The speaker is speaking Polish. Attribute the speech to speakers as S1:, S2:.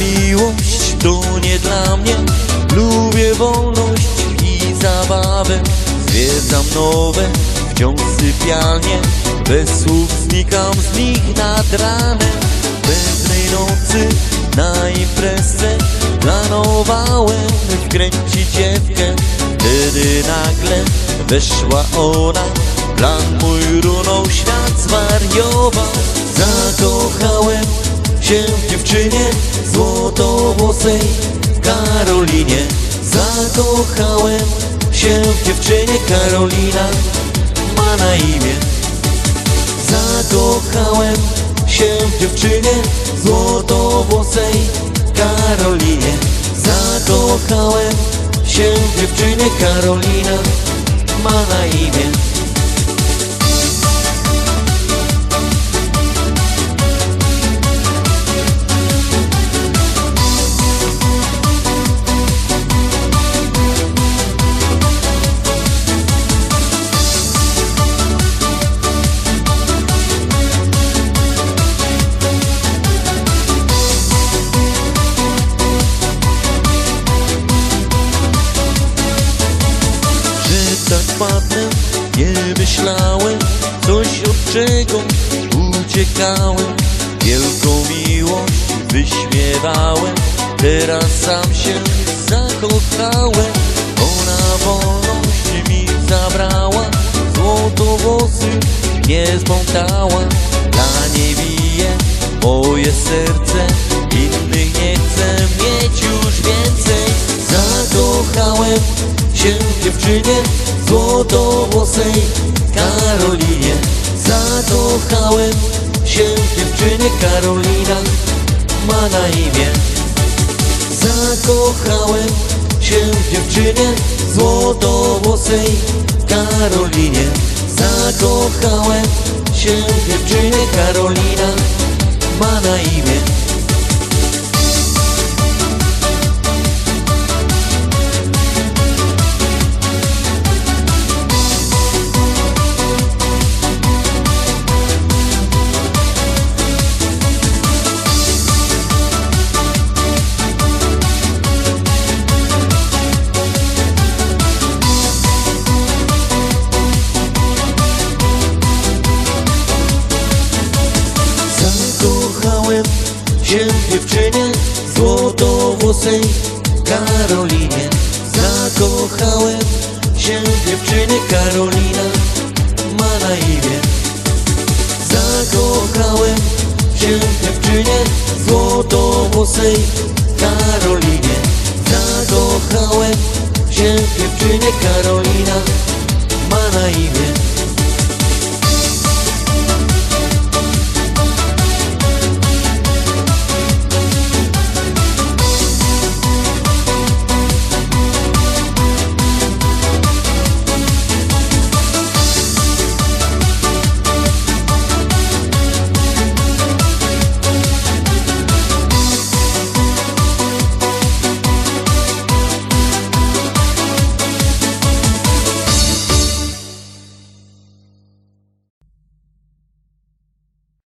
S1: Miłość to nie dla mnie. Lubię wolność i zabawę. Zwiedzam nowe wciąż sypialnie. Bez słów znikam z nich nad ranem. Pewnej nocy na imprezę Planowałem wkręcić dziewkę Wtedy nagle weszła ona. Plan mój runął, świat zwariował. Zakochałem się w dziewczynie złotowłosej Karolinie. Zakochałem się w dziewczynie Karolina ma na imię. Zakochałem się w dziewczynie złotowłosej Karolinie. Zakochałem się w dziewczynie Karolina ma na imię Nie myślałem coś od czego uciekałem. Wielką miłość wyśmiewałem Teraz sam się zakochałem. Ona wolność mi zabrała Złotowłosy nie zbątała Dla niej bije moje serce Karolinie. Zakochałem się w dziewczynie Karolina ma na imię. Zakochałem się w dziewczynie złotowłosej Karolinie. Zakochałem się w dziewczynie Karolina ma na imię Zakochałem się dziewczynie złotowłosej Karolinie Zakochałem się dziewczynie Karolina ma na imię. Zakochałem się w dziewczynie złotowłosej Karolinie Zakochałem się dziewczynie Karolina ma na imię